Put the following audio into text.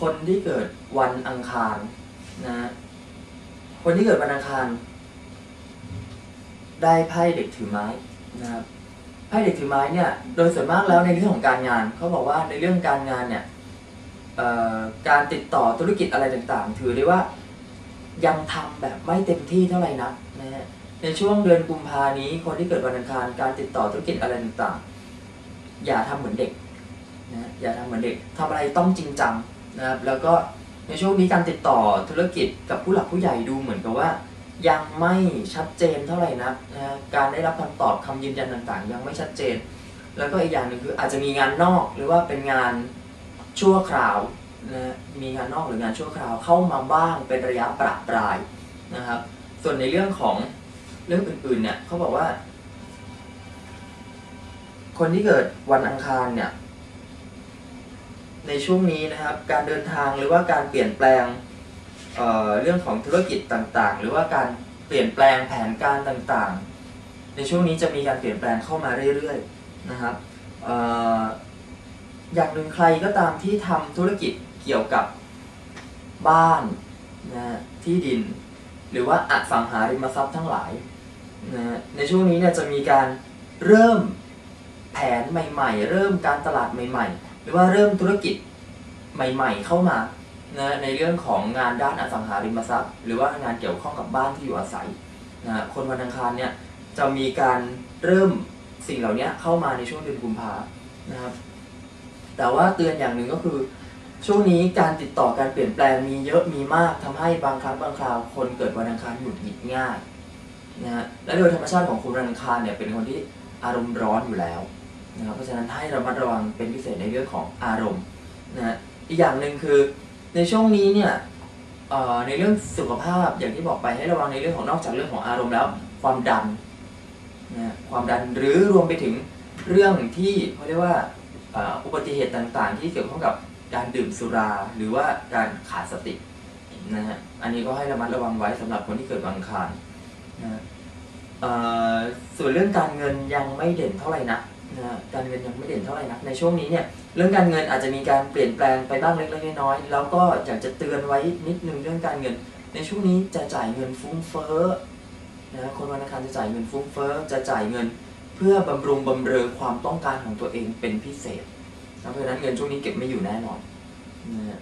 คนที่เกิดวันอังคารนะคนที่เกิดวันอังคาร ได้ไพ่เด็กถือไม้นะครับไพ่เด็กถือไม้เนี่ย โดยส่วนมากแล้วในเรื่องของการงานเขาบอกว่าในเรื่องการงานเนี่ยการติดต่อธุรกิจอะไรต่างๆ ถือได้ว่า ยังทำแบบไม่เต็มที่เท่าไหร่นักนะฮะในช่วงเดือนกุมภานี้คนที่เกิดวันอังคารการติดต่อธุรกิจอะไรต่างๆ อย่าทำเหมือนเด็กนะอย่าทำเหมือนเด็กทำอะไรต้องจริงจัง นะครับแล้วก็ในช่วงนี้การติดต่อธุรกิจกับผู้หลักผู้ใหญ่ดูเหมือนกับว่า ยังไม่ชัดเจนเท่าไหร่นักนะการได้รับคำตอบคำยืนยันต่างๆ ยังไม่ชัดเจน แล้วก็อีกอย่างหนึ่งคืออาจจะมีงานนอกหรือว่าเป็นงานชั่วคราวนะมีงานนอกหรืองานชั่วคราวเข้ามาบ้างเป็นระยะประปรายนะครับ ส่วนในเรื่องของเรื่องอื่นๆเนี่ยเขาบอกว่า คนที่เกิดวันอังคารเนี่ย ในช่วงนี้นะครับ การเดินทางหรือว่าการเปลี่ยนแปลงเเรื่องของธุรกิจต่างๆ หรือว่าการเปลี่ยนแปลงแผนการต่างๆ ในช่วงนี้จะมีการเปลี่ยนแปลงเข้ามาเรื่อยๆนะครับออย่างหนึ่งใครก็ตามที่ทำธุรกิจเกี่ยวกับบ้านนะที่ดิน หรือว่าอสังหาริมทรัพย์ทั้งหลายนะในช่วงนี้เนี่ยจะมีการเริ่มแผนใหม่ ๆ เริ่มการตลาดใหม่ ๆ หรือว่าเริ่มธุรกิจใหม่ ๆ เข้ามานะในเรื่องของงานด้านอสังหาริมทรัพย์ หรือว่างานเกี่ยวข้องกับบ้านที่อยู่อาศัยนะคนวันอังคารเนี่ยจะมีการเริ่มสิ่งเหล่านี้เข้ามาในช่วงเดือนกุมภานะครับ แต่ว่าเตือนอย่างหนึ่งก็คือ ช่วงนี้การติดต่อการเปลี่ยนแปลงมีเยอะมีมากทำให้บางครั้งบางคราว คนเกิดวันอังคารหงุดหงิดง่ายนะฮะและโดยธรรมชาติของคนวันอังคารเนี่ยเป็นคนที่อารมณ์ร้อนอยู่แล้ว นะครับเพราะฉะนั้นให้ระมัดระวังเป็นพิเศษในเรื่องของอารมณ์นะฮะอีกอย่างหนึ่งคือในช่วงนี้เนี่ยในเรื่องสุขภาพอย่างที่บอกไปให้ระวังในเรื่องของนอกจากเรื่องของอารมณ์แล้ว ความดันนะความดันหรือรวมไปถึงเรื่องที่เขาเรียกว่าอุบัติเหตุต่างๆ ที่เกี่ยวข้องกับการดื่มสุรา หรือว่าการขาดสตินะฮะอันนี้ก็ให้ระมัดระวังไว้สำหรับคนที่เกิดวันอังคารนะฮะส่วนเรื่องการเงินยังไม่เด่นเท่าไหร่นัก นะการเงินยังไม่เด่นเท่าไหร่นักในช่วงนี้เนี่ยเรื่องการเงินอาจจะมีการเปลี่ยนแปลงไปบ้างเล็กๆน้อยๆแล้วก็อยากจะเตือนไว้นิดนึงเรื่องการเงิน ในช่วงนี้จะจ่ายเงินฟุ้งเฟ้อนะคนวันอังคารจะจ่ายเงินฟุ้งเฟ้อจะจ่ายเงิน เพื่อบำรุงบำเรอความต้องการของตัวเองเป็นพิเศษเพราะฉะนั้นเงินช่วงนี้เก็บไม่อยู่แน่นอนนะฮะ